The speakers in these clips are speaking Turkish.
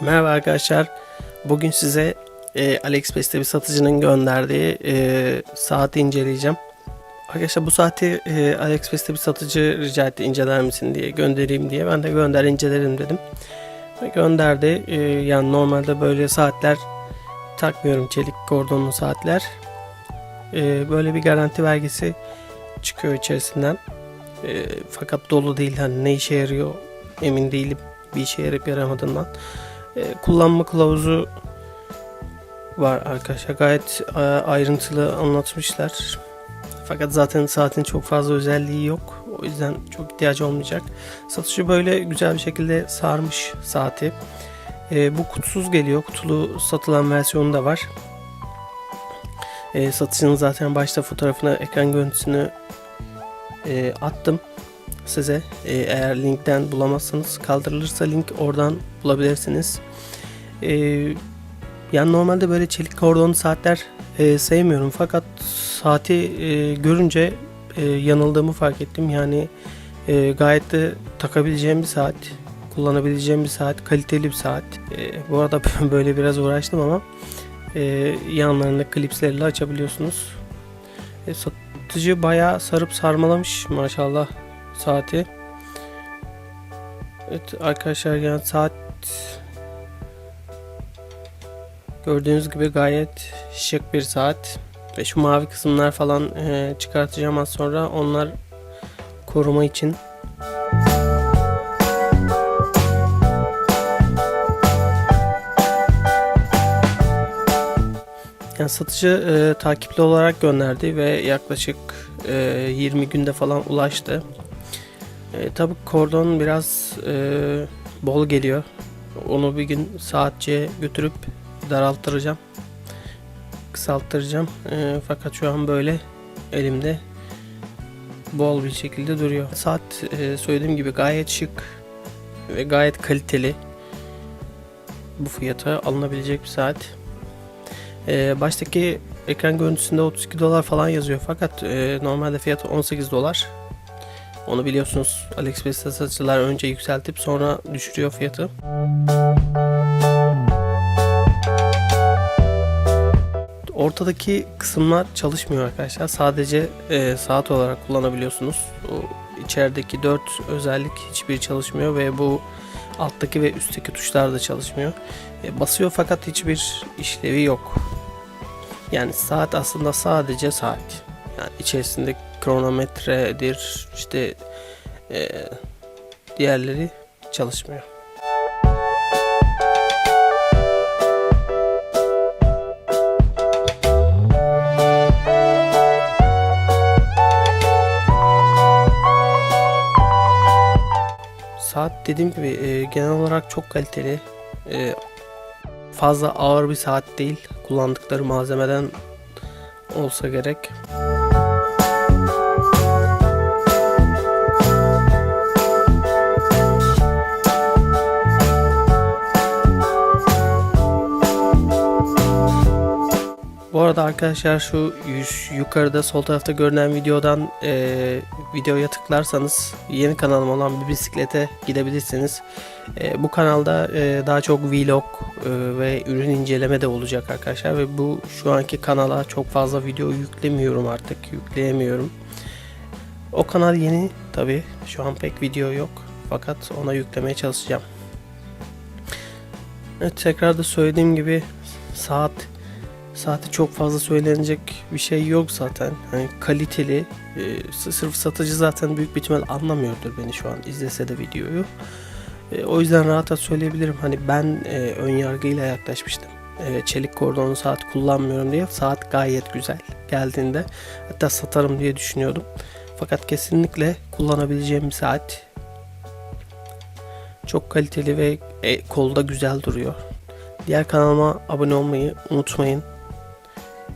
Merhaba arkadaşlar. Bugün size e, AliExpress'te bir satıcının gönderdiği e, saati inceleyeceğim. Arkadaşlar bu saati e, AliExpress'te bir satıcı rica etti inceler misin diye göndereyim diye. Ben de gönder incelerim dedim. Ve gönderdi. E, yani normalde böyle saatler takmıyorum çelik kordonlu saatler. E, böyle bir garanti belgesi çıkıyor içerisinden. E, fakat dolu değil. Hani ne işe yarıyor emin değilim. Bir işe yarayıp yaramadığından. E, kullanma kılavuzu var arkadaşlar. Gayet e, ayrıntılı anlatmışlar. Fakat zaten saatin çok fazla özelliği yok. O yüzden çok ihtiyacı olmayacak. Satıcı böyle güzel bir şekilde sarmış saati. E, bu kutusuz geliyor. Kutulu satılan versiyonu da var. E, satıcının zaten başta fotoğrafını, ekran görüntüsünü e, attım size. E, eğer linkten bulamazsanız kaldırılırsa link oradan bulabilirsiniz. E, yani normalde böyle çelik kordonlu saatler e, sevmiyorum fakat saati e, görünce e, yanıldığımı fark ettim. Yani gayet de takabileceğim bir saat, kullanabileceğim bir saat, kaliteli bir saat. Bu arada böyle biraz uğraştım ama yanlarında klipslerle açabiliyorsunuz. Satıcı bayağı sarıp sarmalamış maşallah saati. Evet arkadaşlar yani saat gördüğünüz gibi gayet şık bir saat. Ve şu mavi kısımlar falan e, çıkartacağım az sonra. Onlar koruma için. Yani satıcı e, takipli olarak gönderdi ve yaklaşık e, 20 günde falan ulaştı. E, tabi kordon biraz e, bol geliyor. Onu bir gün saatçiye götürüp daralttıracağım. Kısalttıracağım. E, fakat şu an böyle elimde bol bir şekilde duruyor. Saat e, söylediğim gibi gayet şık ve gayet kaliteli. Bu fiyata alınabilecek bir saat. E, baştaki ekran görüntüsünde 32 dolar falan yazıyor fakat e, normalde fiyatı 18 dolar. Onu biliyorsunuz AliExpress'te satıcılar önce yükseltip sonra düşürüyor fiyatı. Ortadaki kısımlar çalışmıyor arkadaşlar. Sadece e, saat olarak kullanabiliyorsunuz. O içerideki 4 özellik hiçbir çalışmıyor ve bu alttaki ve üstteki tuşlar da çalışmıyor. E, basıyor fakat hiçbir işlevi yok. Yani saat aslında sadece saat. Yani içerisinde kronometredir işte e, diğerleri çalışmıyor. Saat dediğim gibi e, genel olarak çok kaliteli. E, fazla ağır bir saat değil. Kullandıkları malzemeden olsa gerek. Bu arada arkadaşlar şu yukarıda sol tarafta görünen videodan e, videoya tıklarsanız yeni kanalım olan bir bisiklete gidebilirsiniz. E, bu kanalda e, daha çok vlog e, ve ürün inceleme de olacak arkadaşlar ve bu şu anki kanala çok fazla video yüklemiyorum artık yükleyemiyorum. O kanal yeni tabi şu an pek video yok fakat ona yüklemeye çalışacağım. Evet tekrar da söylediğim gibi saat Saati çok fazla söylenecek bir şey yok zaten. Hani kaliteli. E, sırf satıcı zaten büyük bir ihtimal anlamıyordur beni şu an izlese de videoyu. E, o yüzden rahat rahat söyleyebilirim. Hani ben e, ön yargıyla yaklaşmıştım. E, çelik kordonlu saat kullanmıyorum diye. Saat gayet güzel geldiğinde. Hatta satarım diye düşünüyordum. Fakat kesinlikle kullanabileceğim bir saat. Çok kaliteli ve e, kolda güzel duruyor. Diğer kanalıma abone olmayı unutmayın.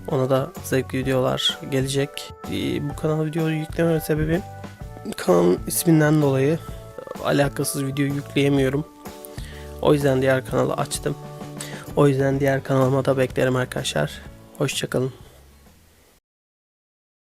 Ona da zevkli videolar gelecek. Ee, bu kanala video yükleme sebebi kanalın isminden dolayı alakasız video yükleyemiyorum. O yüzden diğer kanalı açtım. O yüzden diğer kanalıma da beklerim arkadaşlar. Hoşçakalın.